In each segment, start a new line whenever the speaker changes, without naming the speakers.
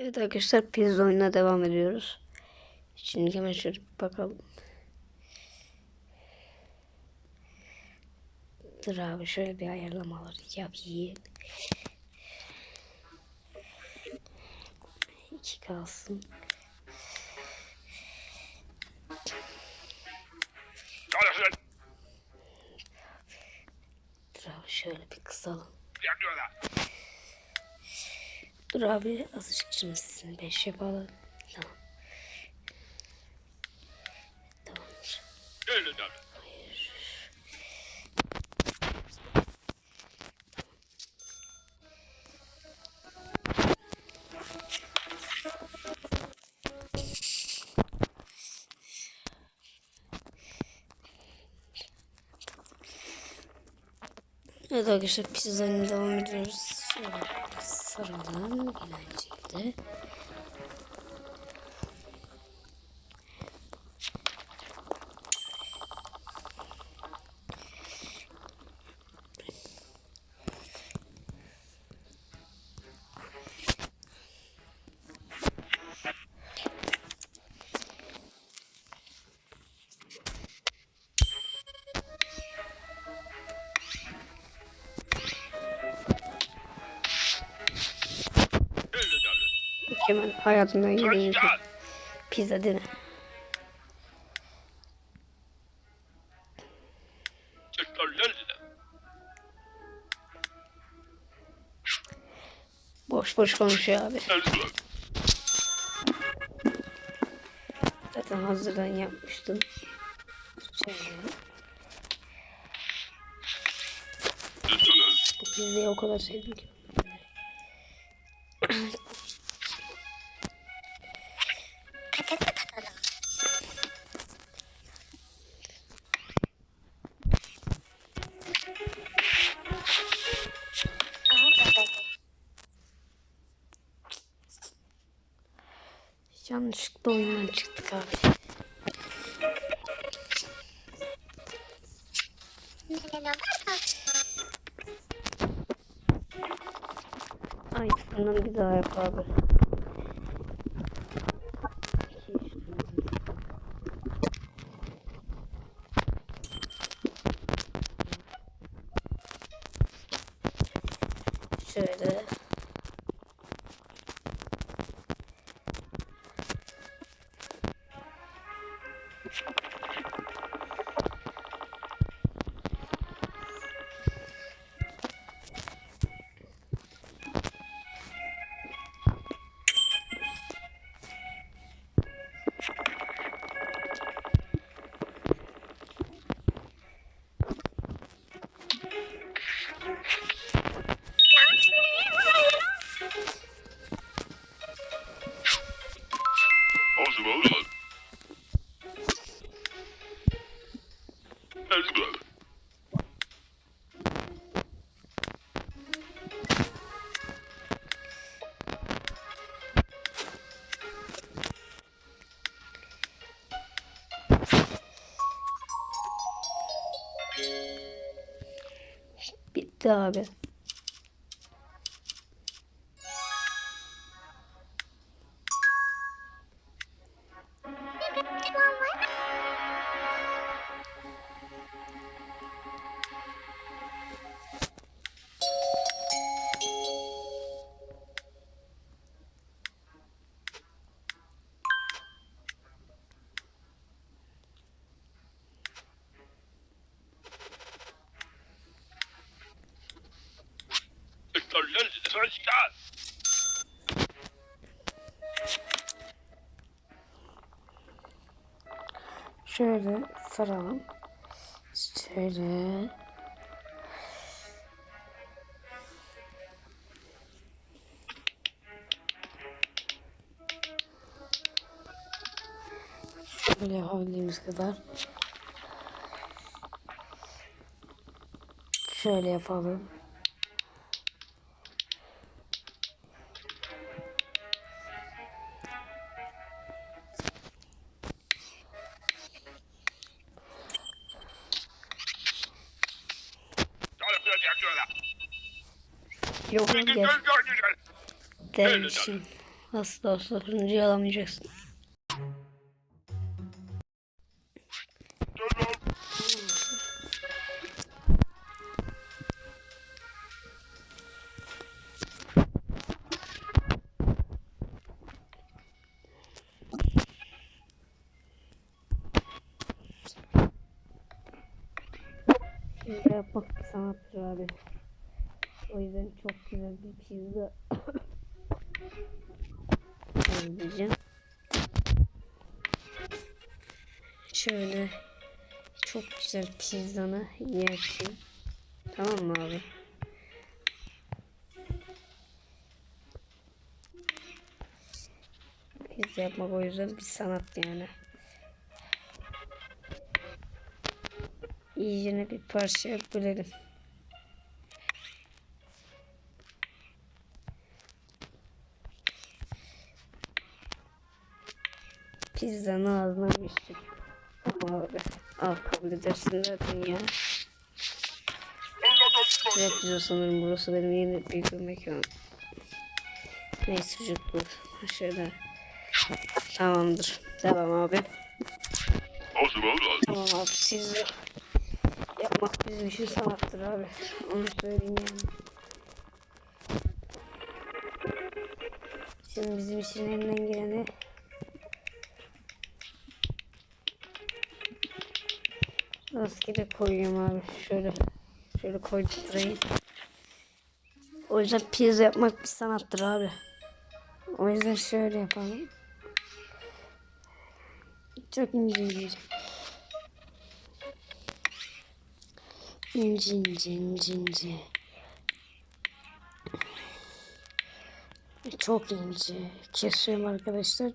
Evet arkadaşlar pizza oyununa devam ediyoruz. Şimdi hemen şöyle bakalım. Dur abi şöyle bir ayarlamalar yapayım. İki kalsın. Dur abi şöyle bir kısalım. Dur abi azıcık şimdi sizin 5 yapalım. Tamam. Tamamdır.
Öyle tabii.
Evet arkadaşlar pizzanın devam ediyoruz. Evet, sarılan gelen Mükemmel. Hayatımda yediğim pizza değil mi? Boş boş konuşuyor abi. Zaten hazırdan yapmıştım. Bu pizzayı o kadar sevdim ki. Yanlışlıkla oyundan çıktık abi. Aynısından bir daha yap abi. Şöyle.
O
Bitti abi. Şöyle saralım. Şöyle. Şöyle yapabildiğimiz kadar. Şöyle yapalım. Yok
Güzel,
gel. misin? Asla turuncuyu alamayacaksın. Yapmak bir sanattır abi. O yüzden çok güzel bir pizza hazırlayacağım. Şöyle çok güzel pizzanı yersin. Tamam mı abi? Pizza yapmak o yüzden bir sanat yani. İyicene bir parçaya bölelim. Pizzanın ağzına. Ama abi al kabul edersin zaten ya. Güzel pizza sanırım burası benim yeni bir mekan. Neyse çocuklar. Şöyle. Tamamdır. Devam abi. Tamam abi siz yapmak bizim için sanattır abi. Onu söyleyeyim yani. Şimdi bizim için elinden geleni rastgele koyuyorum abi. Şöyle şöyle koydurayım. O yüzden pizza yapmak bir sanattır abi. O yüzden şöyle yapalım. Çok ince ince. İnce ince ince ince. Çok ince. Kesiyorum arkadaşlar.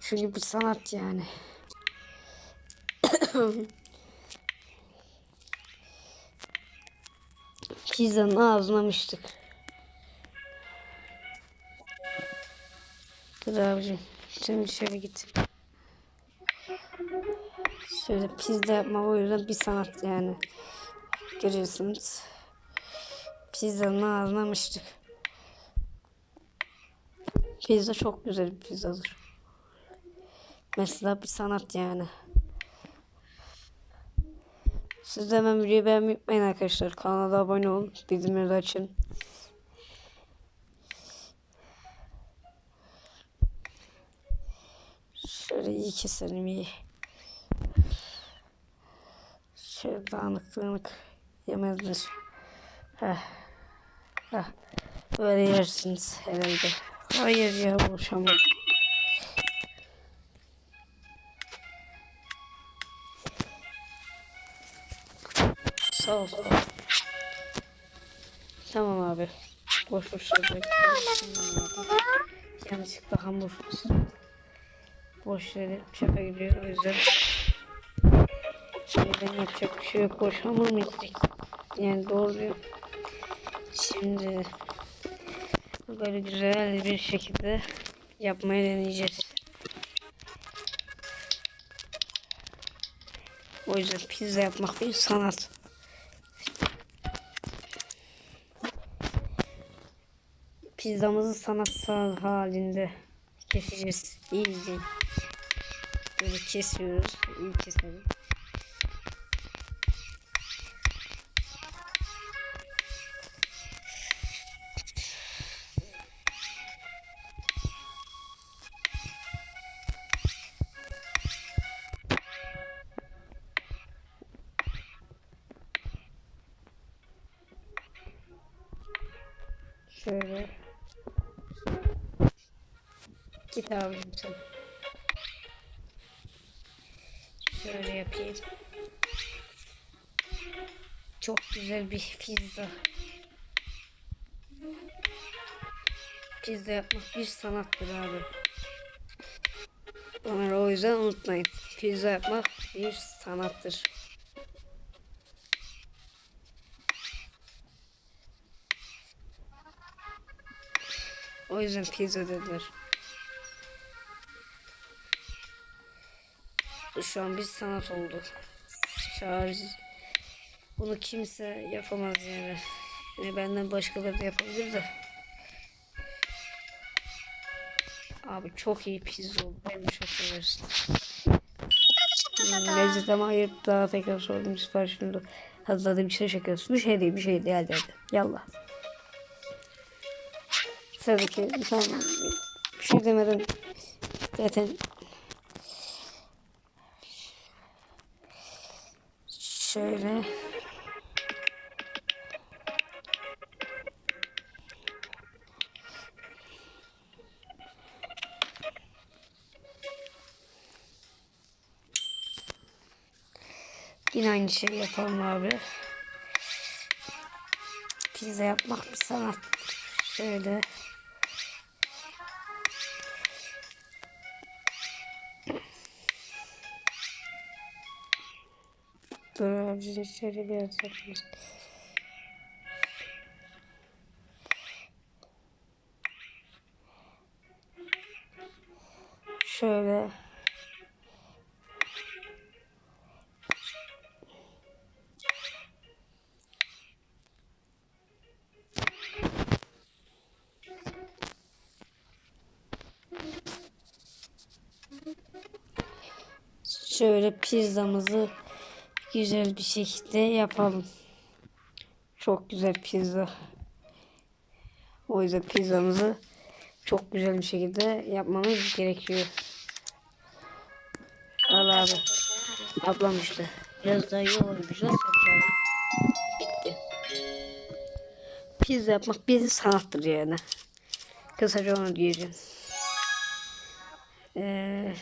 Çünkü bir sanat yani. Pizzanın ağzına mıştık. Dur abicim. Sen şöyle git. Şöyle pizza yapmak o yüzden bir sanat yani. Görüyorsunuz. Pizzanın ağzına mıştık. Pizza çok güzel bir pizzadır. Mesela bir sanat yani. Siz de hemen videoyu beğenmeyi unutmayın arkadaşlar. Kanala abone olun. Bildirimleri de açın. Şöyle iyi keselim iyi. Şöyle dağınık dağınık yemezler. Heh. Heh. Böyle yersiniz herhalde. Hayır ya boşamam. Sağ ol. sağ ol. Tamam abi. Boş boş söyleyecek. Yanlışlıkla hamur. Boş yere çöpe gidiyor o yüzden. Şeyden yapacak bir şey yok. Boş hamur mu içtik? Yani doğru diyor. Şimdi böyle güzel bir şekilde yapmayı deneyeceğiz. O yüzden pizza yapmak bir sanat. Pizzamızı sanatsal halinde keseceğiz. İyi izleyin. Böyle kesiyoruz. İyi keselim. Git abim sen. Şöyle yapayım. Çok güzel bir pizza. Pizza yapmak bir sanattır abi. Onları o yüzden unutmayın. Pizza yapmak bir sanattır. O yüzden pizza dediler. Şu an bir sanat oldu. Şarj. Bunu kimse yapamaz yani. Yani benden başkaları da yapabilir de. Abi çok iyi pizza oldu. Ben de çok seversin. Hmm, lezzet ama ayıp daha tekrar sordum siparişini de hazırladığım bir şey çekiyorsun. Bir şey değil bir şey değil hadi hadi. Yallah. Sıradaki tamam. Bir şey demeden zaten şöyle Yine aynı şeyi yapalım abi. Pizza yapmak bir sanat. Şöyle. Dur abi şöyle biraz yapayım. Şöyle. Şöyle pizzamızı güzel bir şekilde yapalım. Çok güzel pizza. O yüzden pizzamızı çok güzel bir şekilde yapmamız gerekiyor. Al abi. Ablam işte. Biraz daha yoğuracağız yapacağız. Bitti. Pizza yapmak bir sanattır yani. Kısaca onu diyeceğim. Eee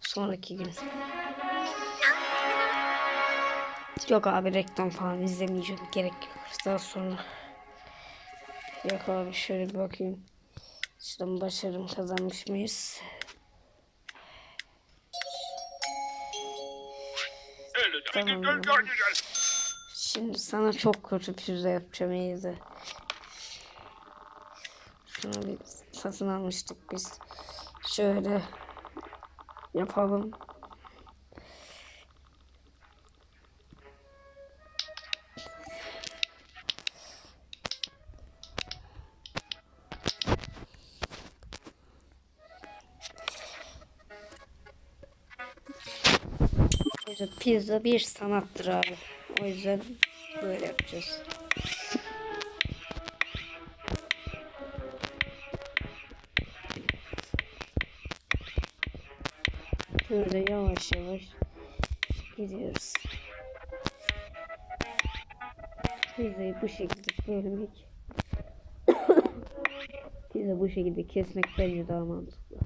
sonraki gün. Yok abi reklam falan izlemeyeceğim. Gerek yok. Daha sonra. Yok abi şöyle bir bakayım. Şuradan başarım kazanmış mıyız? Tamam. Şimdi sana çok kötü pizza yapacağım de. Şunu bir satın almıştık biz. Şöyle yapalım. Pizza bir sanattır abi. O yüzden böyle yapacağız. Şöyle yavaş yavaş gidiyoruz. Pizzayı bu şekilde bölmek. Pizza bu şekilde kesmek bence daha mantıklı.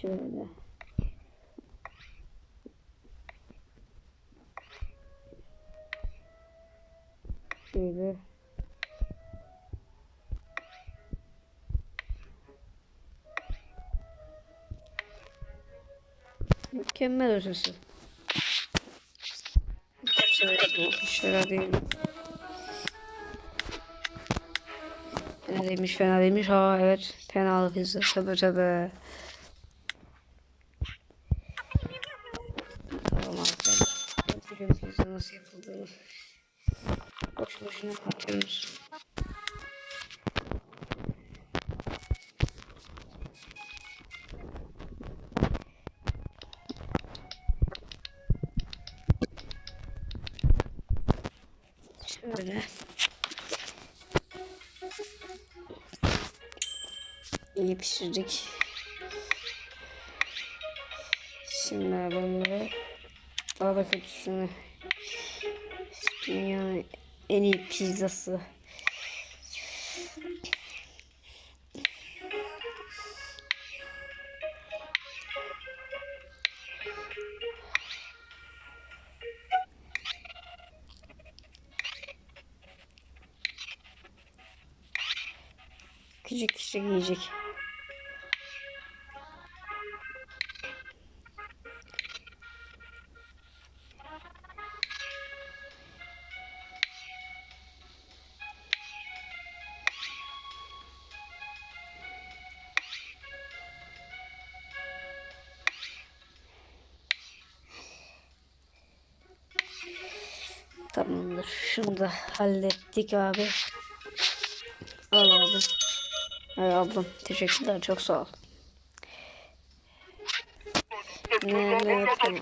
Şöyle. Şöyle. Mükemmel ötesi. Şöyle değil. Fena değilmiş, fena değilmiş. Ha evet, fenalı pizza. Tabi tabi. Şöyle. İyi pişirdik. Şimdi bunları daha da kötüsünü dünyanın en iyi pizzası. gelecek. Tamamdır. Şunu da hallettik abi. Al abi. Ay ablam teşekkürler çok sağ ol. Ne tamam.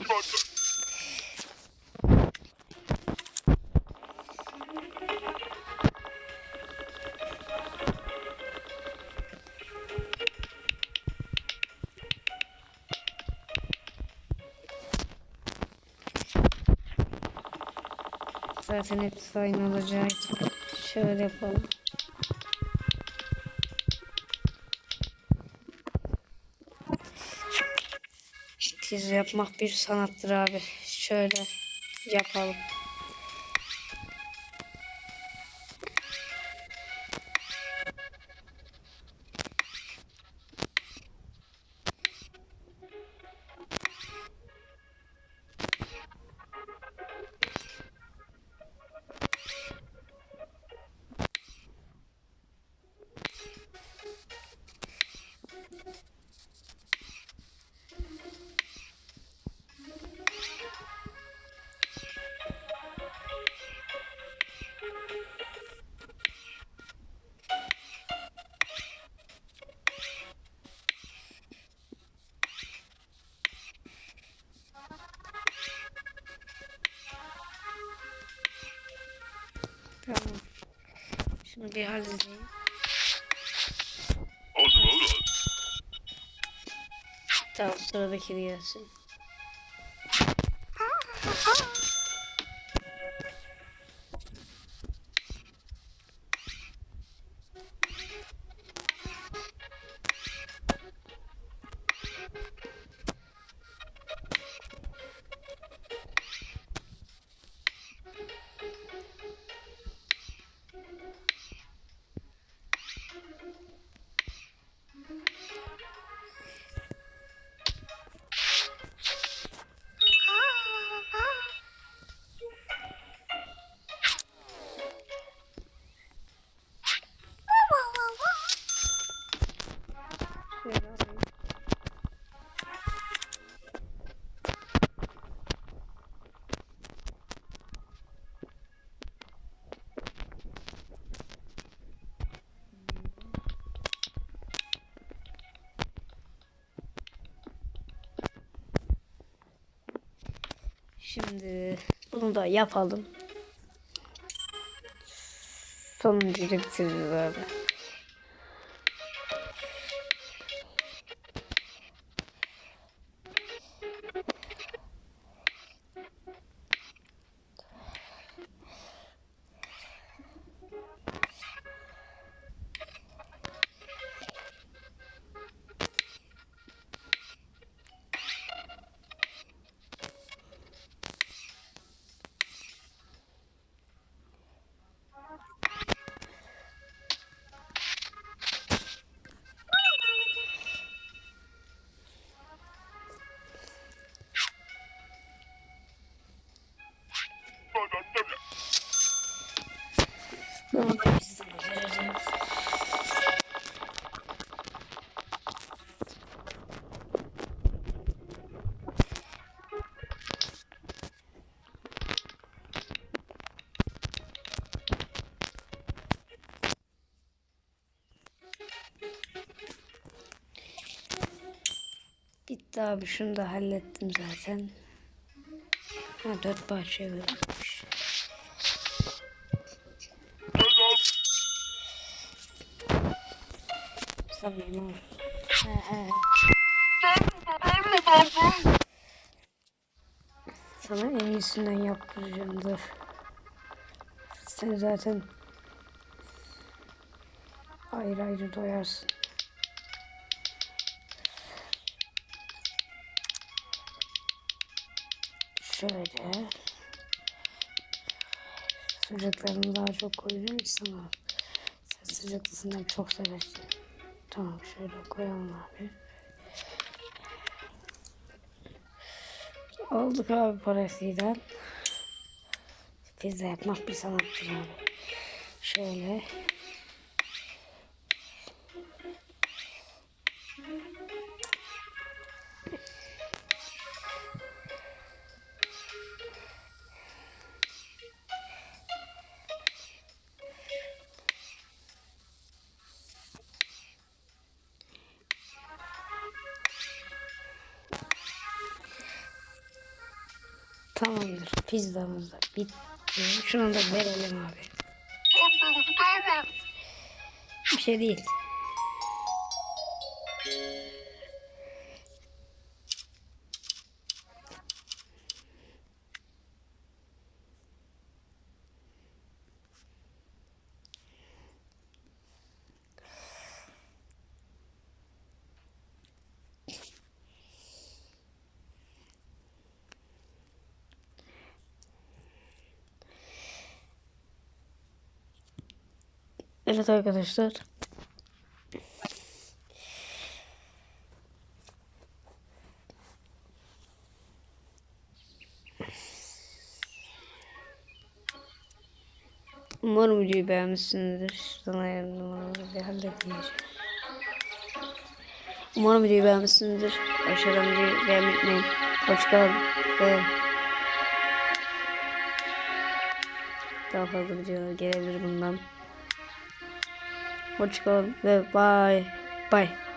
Zaten hepsi aynı olacağı şöyle yapalım. Tiz yapmak bir sanattır abi. Şöyle yapalım. Şunu bir halledeyim. Tamam sıradaki gelsin. Şimdi bunu da yapalım. Sonuncuyu da bitireceğiz abi. Bitti abi şunu da hallettim zaten. Ha dört parça verilmiş. He. Sana en iyisinden yaptıracağım dur. Sen zaten ayrı ayrı doyarsın. Şöyle. Sıcaklarını daha çok koyacağım ki sana. Sen sıcaklısından çok seversin. Tamam şöyle koyalım abi. Aldık abi parasıyla. Pizza yapmak bir sanattır abi. Şöyle. Tamamdır. Pizzamız da bitti. Şunu da verelim abi. Bir şey değil. Evet arkadaşlar. Umarım videoyu beğenmişsinizdir. Şuradan ayarlı numaraları bir halledeceğim. Umarım videoyu beğenmişsinizdir. Aşağıdan videoyu beğenmeyi unutmayın. Hoşçakalın ve daha fazla video gelebilir bundan. Hoşçakalın ve bye. Bye.